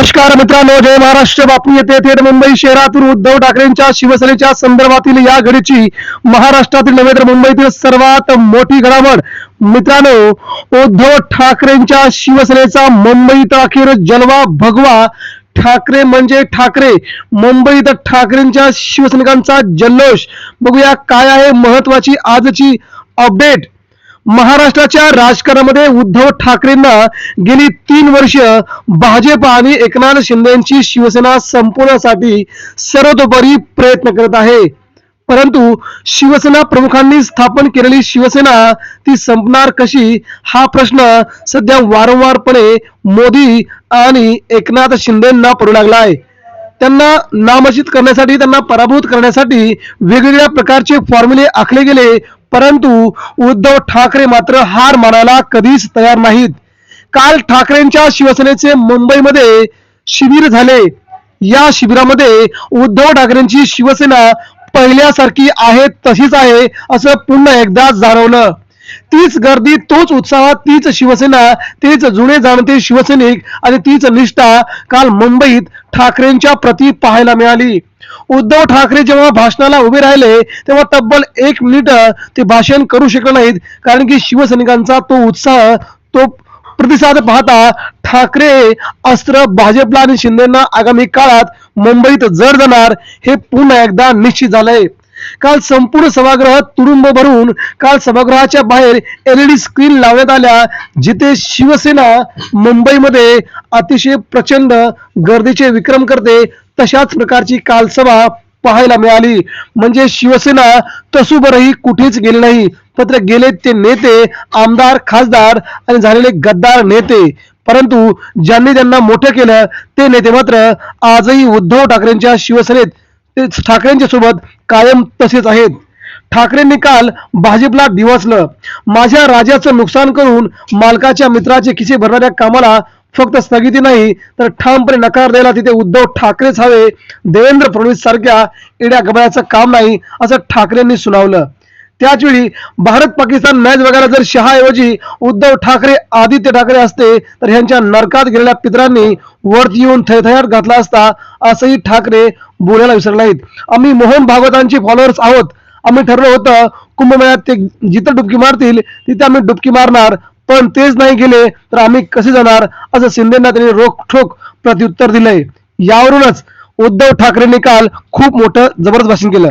नमस्कार मित्रांनो जय महाराष्ट्र. बातमी येते थेट मुंबई शहरातून उद्धव ठाकरेंच्या शिवसेनेच्या संदर्भातील या घडीची महाराष्ट्रातील नव्हे तर मुंबईतील सर्वात मोठी घडामोड. मित्रांनो उद्धव ठाकरेंच्या शिवसेनेचा मुंबईत अखेर जलवा भगवा. ठाकरे म्हणजे ठाकरे. मुंबईत ठाकरेंच्या शिवसैनिकांचा जल्लोष. बघूया काय आहे महत्वाची आजची अपडेट महाराष्ट्राच्या राजकारणामध्ये उद्धव ठाकरेंना गेली तीन वर्ष भाजप आणि एकनाथ शिंदेची शिवसेना संपवण्यासाठी सर्वतोपरी प्रयत्न करत आहे. परंतु शिवसेना प्रमुखांनी स्थापन केलेली शिवसेना ती संपणार कशी? हा प्रश्न सध्या वारंवारपणे मोदी आणि एकनाथ शिंदेना पडू लागला आहे त्यांना नामचित करण्यासाठी त्यांना पराभूत करण्यासाठी वेगवेगळ्या प्रकारचे फॉर्म्युले आखले गेले. परंतु उद्धव ठाकरे मात्र हार मानायला कधीच तयार नाहीत. काल ठाकरेंच्या शिवसेनेचे मुंबईमध्ये शिबिर झाले. या शिबिरामध्ये उद्धव ठाकरेंची शिवसेना पहिल्यासारखी आहे तशीच आहे असं पुन्हा एकदा जाणवलं. तीच गर्दी तोच उत्साह तीच शिवसेना तेच जुने जाणते शिवसैनिक आणि तीच निष्ठा काल मुंबईत ठाकरेंच्या प्रती पाहायला मिळाली. उद्धव ठाकरे जेव्हा भाषणाला उभे राहिले तेव्हा तब्बल एक मिनिट ते भाषण करू शकले नाहीत कारण की शिवसैनिकांचा तो उत्साह तो प्रतिसाद पाहता ठाकरे अस्त्र भाजपला आणि शिंदेना आगामी काळात मुंबईत जड जाणार हे पुन्हा एकदा निश्चित झालंय. काल संपूर्ण सभागृह तुडुंब भरून काल सभागृहाच्या बाहेर एलईडी स्क्रीन लावण्यात आल्या जिथे शिवसेना मुंबईमध्ये अतिशय प्रचंड गर्दीचे विक्रम करते तशाच प्रकारची काल सभा पाहायला मिळाली. म्हणजे शिवसेना तसूबरही कुठेच गेली नाही. मात्र गेले ते नेते आमदार खासदार आणि झालेले गद्दार नेते. परंतु ज्यांनी त्यांना मोठं केलं ते नेते मात्र आजही उद्धव ठाकरेंच्या शिवसेनेत ते ठाकरेंच्या सोबत कायम तसेच आहेत. ठाकरेंनी काल भाजपला दिवसलं माझ्या राजाचं नुकसान करून मालकाच्या मित्राचे खिसे भरणाऱ्या कामाला फक्त स्थगिती नाही तर ठामपणे नकार द्यायला तिथे उद्धव ठाकरेच हवे देवेंद्र फडणवीस सारख्या इड्या गबळ्याचं काम नाही असं ठाकरेंनी सुनावलं. त्याचवेळी भारत पाकिस्तान मॅच बघायला जर शहाऐवजी उद्धव ठाकरे आदित्य ठाकरे असते तर ह्यांच्या नरकात गेलेल्या पितरांनी वरती येऊन थैथयात घातला असता असंही ठाकरे बोलायला विसरले नाहीत आम्ही मोहन भागवतांचे फॉलोअर्स आहोत. आम्ही ठरलं होतं कुंभमेळ्यात ते जिथं डुबकी मारतील तिथे आम्ही डुबकी मारणार पण तेच नाही गेले तर आम्ही कसे जाणार असं शिंदेना त्यांनी रोखठोक प्रत्युत्तर दिलंय. यावरूनच उद्धव ठाकरेंनी काल खूप मोठं जबरदस्त भाषण केलं.